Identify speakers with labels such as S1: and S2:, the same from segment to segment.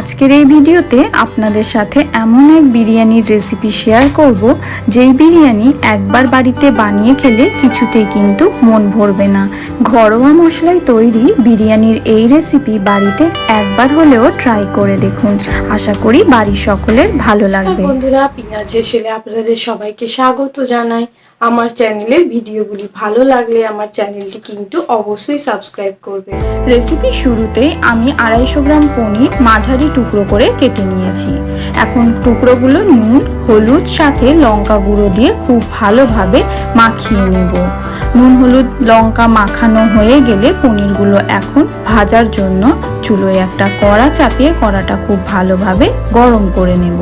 S1: আজকের এই ভিডিওতে আপনাদের সাথে এমন এক বিরিয়ানির রেসিপি শেয়ার করব যেই বিরিয়ানি একবার বাড়িতে বানিয়ে খেলে কিছুতেই কিন্তু মন ভরবে না। ঘরোয়া মশলায় তৈরি বিরিয়ানির এই রেসিপি বাড়িতে একবার হলেও ট্রাই করে দেখুন। আশা করি বাড়ির সকলের ভালো লাগবে।
S2: বন্ধুরা পিঁয়াজের ছেলে আপনাদের সবাইকে স্বাগত জানাই। আমার চ্যানেলের ভিডিওগুলি ভালো লাগলে আমার চ্যানেলটি কিন্তু অবশ্যই সাবস্ক্রাইব করবে
S1: রেসিপির শুরুতেই আমি আড়াইশো গ্রাম পনির মাঝারি টুকরো করে কেটে নিয়েছি। এখন টুকরোগুলো নুন, হলুদ, সাথে লঙ্কা গুঁড়ো দিয়ে খুব ভালোভাবে মাখিয়ে নেব। নুন, হলুদ, লঙ্কা মাখানো হয়ে গেলে পনিরগুলো এখন ভাজার জন্য চুলোয় একটা কড়া চাপিয়ে কড়াটা খুব ভালোভাবে গরম করে নেব।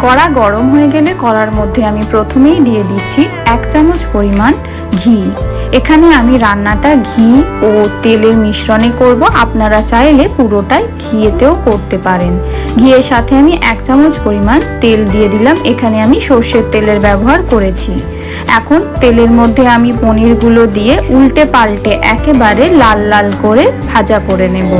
S1: কড়া গরম হয়ে গেলে কড়ার মধ্যে আমি প্রথমেই দিয়ে দিচ্ছি এক চামচ পরিমাণ ঘি। এখানে আমি রান্নাটা ঘি ও তেলের মিশ্রণে করব। আপনারা চাইলে পুরোটাই ঘিয়েতেও করতে পারেন। ঘিয়ের সাথে আমি এক চামচ পরিমাণ তেল দিয়ে দিলাম। এখানে আমি সর্ষের তেলের ব্যবহার করেছি। এখন তেলের মধ্যে আমি পনিরগুলো দিয়ে উল্টে পাল্টে একেবারে লাল লাল করে ভাজা করে নেব।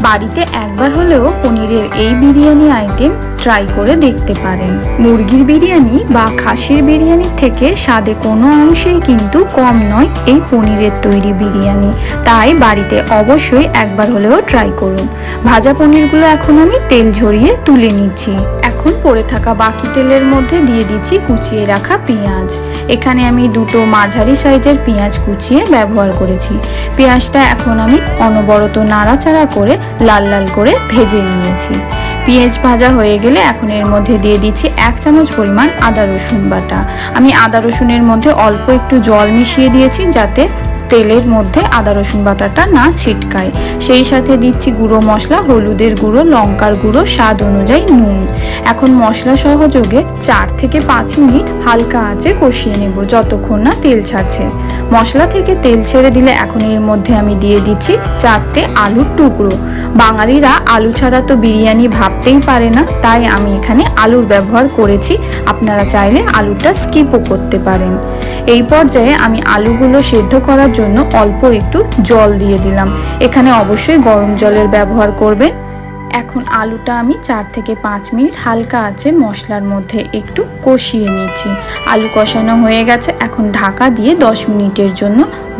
S1: বাড়িতে একবার হলেও পনিরের এই বিরিয়ানি আইটেম ট্রাই করে দেখতে পারেন। মুরগির বিরিয়ানি বা খাসির বিরিয়ানির থেকে স্বাদে কোনো অংশেই কিন্তু কম নয় এই পনিরের তৈরি বিরিয়ানি। তাই বাড়িতে অবশ্যই একবার হলেও ট্রাই করুন। ভাজা পনিরগুলো এখন আমি তেল ঝরিয়ে তুলে নিচ্ছি। এখন পড়ে থাকা বাকি তেলের মধ্যে দিয়ে দিচ্ছি কুচিয়ে রাখা পেঁয়াজ। এখানে আমি দুটো মাঝারি সাইজের পেঁয়াজ কুচিয়ে ব্যবহার করেছি। পেঁয়াজটা এখন আমি অনবরত নাড়াচাড়া করে লাল লাল করে ভেজে নিয়েছি। পেঁয়াজ ভাজা হয়ে গেলে এখন এর মধ্যে দিয়ে দিচ্ছি এক চামচ পরিমাণ আদা রসুন বাটা। আমি আদা রসুনের মধ্যে অল্প একটু জল মিশিয়ে দিয়েছি যাতে তেলের মধ্যে আদা, রসুন বাটাটা না ছিটকায়। সেই সাথে দিচ্ছি গুঁড়ো মশলা, হলুদের গুঁড়ো, লঙ্কার গুঁড়ো, স্বাদ অনুযায়ী নুন। এখন মশলা সহযোগে চার থেকে পাঁচ মিনিট হালকা আঁচে কষিয়ে নেব যতক্ষণ না তেল ছাড়ছে। মশলা থেকে তেল ছেড়ে দিলে এখন এর মধ্যে আমি দিয়ে দিচ্ছি চারটে আলুর টুকরো। বাঙালিরা আলু ছাড়া তো বিরিয়ানি ভাবতেই পারে না, তাই আমি এখানে আলুর ব্যবহার করেছি। আপনারা চাইলে আলুটা স্কিপও করতে পারেন। এই পর্যায়ে আমি আলুগুলো সেদ্ধ করার জন্য অল্প একটু জল দিয়ে দিলাম। এখানে অবশ্যই গরম জলের ব্যবহার করবেন। এখন আলুটা আমি চার থেকে পাঁচ মিনিট হালকা আছে মশলার মধ্যে একটু কষিয়ে নিচ্ছি। আলু কষানো হয়ে গেছে, এখন ঢাকা দিয়ে দশ মিনিটের জন্য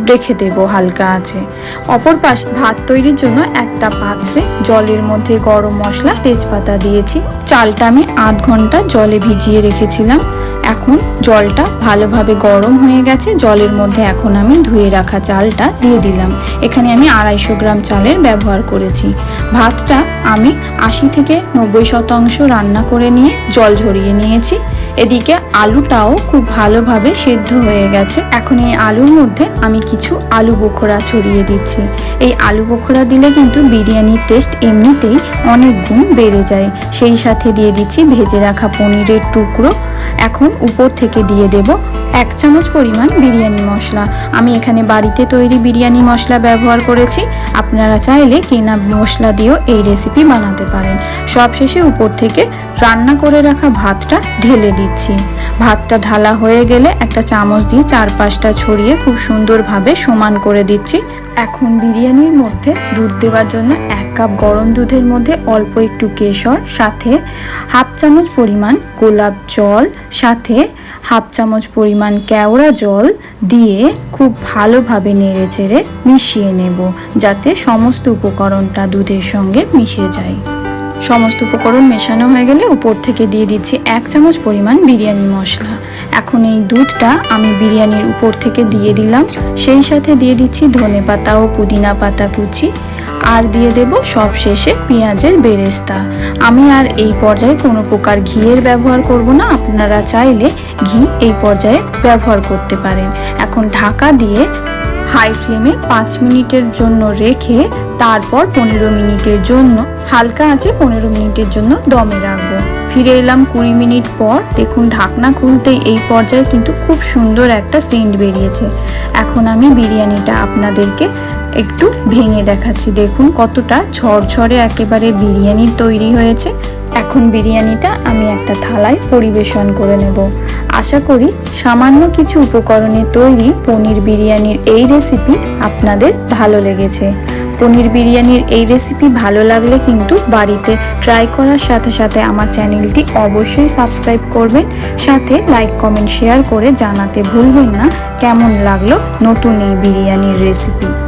S1: রেখে দেবো হালকা আছে অপর পাশে ভাত তৈরির জন্য একটা পাত্রে জলের মধ্যে গরম মশলা, তেজপাতা দিয়েছি। চালটা আমি আধ ঘণ্টা জলে ভিজিয়ে রেখেছিলাম। এখন জলটা ভালোভাবে গরম হয়ে গেছে। জলের মধ্যে এখন আমি ধুয়ে রাখা চালটা দিয়ে দিলাম। এখানে আমি আড়াইশো গ্রাম চালের ব্যবহার করেছি। ভাতটা আমি আশি থেকে নব্বই শতাংশ রান্না করে নিয়ে জল ঝরিয়ে নিয়েছি। এদিকে আলুটাও খুব ভালোভাবে সেদ্ধ হয়ে গেছে। এখন এই আলুর মধ্যে আমি কিছু আলু বোখরা ছড়িয়ে দিচ্ছি। এই আলু বোখরা দিলে কিন্তু বিরিয়ানির টেস্ট এমনিতেই অনেক গুণ বেড়ে যায়। সেই সাথে দিয়ে দিচ্ছি ভেজে রাখা পনিরের টুকরো। এখন উপর থেকে দিয়ে দেব এক চামচ পরিমাণ বিরিয়ানি মশলা। আমি এখানে বাড়িতে তৈরি বিরিয়ানি মশলা ব্যবহার করেছি। আপনারা চাইলে কেনা মশলা দিয়েও এই রেসিপি বানাতে পারেন। সবশেষে উপর থেকে রান্না করে রাখা ভাতটা ঢেলে দিচ্ছি। ভাতটা ঢালা হয়ে গেলে একটা চামচ দিয়ে চারপাশটা ছড়িয়ে খুব সুন্দরভাবে সমান করে দিচ্ছি। এখন বিরিয়ানির মধ্যে দুধ দেওয়ার জন্য এক কাপ গরম দুধের মধ্যে অল্প একটু কেশর, সাথে হাফ চামচ পরিমাণ গোলাপ জল, সাথে হাফ চামচ পরিমাণ কেওড়া জল দিয়ে খুব ভালোভাবে নেড়ে চেড়ে মিশিয়ে নেব, যাতে সমস্ত উপকরণটা দুধের সঙ্গে মিশে যায়। সমস্ত উপকরণ মেশানো হয়ে গেলে উপর থেকে দিয়ে দিচ্ছি এক চামচ পরিমাণ বিরিয়ানি মশলা। এখন এই দুধটা আমি বিরিয়ানির উপর থেকে দিয়ে দিলাম। সেই সাথে দিয়ে দিচ্ছি ধনে পাতা ও পুদিনা পাতা কুচি। আর দিয়ে দেব সব শেষে পেঁয়াজের বেরেস্তা। আমি আর এই পর্যায়ে কোনো প্রকার ঘিয়ের ব্যবহার করব না, আপনারা চাইলে ঘি এই পর্যায়ে ব্যবহার করতে পারেন। এখন ঢাকা দিয়ে হাই ফ্লেমে পাঁচ মিনিটের জন্য রেখে তারপর পনেরো মিনিটের জন্য, হালকা আছে পনেরো মিনিটের জন্য দমে রাখব। ফিরে এলাম কুড়ি মিনিট পর, দেখুন ঢাকনা খুলতেই এই পর্যায়ে কিন্তু খুব সুন্দর একটা সেন্ট বেরিয়েছে। এখন আমি বিরিয়ানিটা আপনাদেরকে একটু ভেঙে দেখাচ্ছি। দেখুন কতটা ঝরঝরে একেবারে বিরিয়ানি তৈরি হয়েছে। এখন বিরিয়ানিটা আমি একটা থালায় পরিবেশন করে নেব। আশা করি সামান্য কিছু উপকরণে তৈরি পনির বিরিয়ানির এই রেসিপি আপনাদের ভালো লেগেছে। পনির বিরিয়ানির এই রেসিপি ভালো লাগলে কিন্তু বাড়িতে ট্রাই করার সাথে সাথে আমার চ্যানেলটি অবশ্যই সাবস্ক্রাইব করবেন। সাথে লাইক কমেন্ট শেয়ার করে জানাতে ভুলবেন না। কেমন লাগল নতুন এই বিরিয়ানির রেসিপি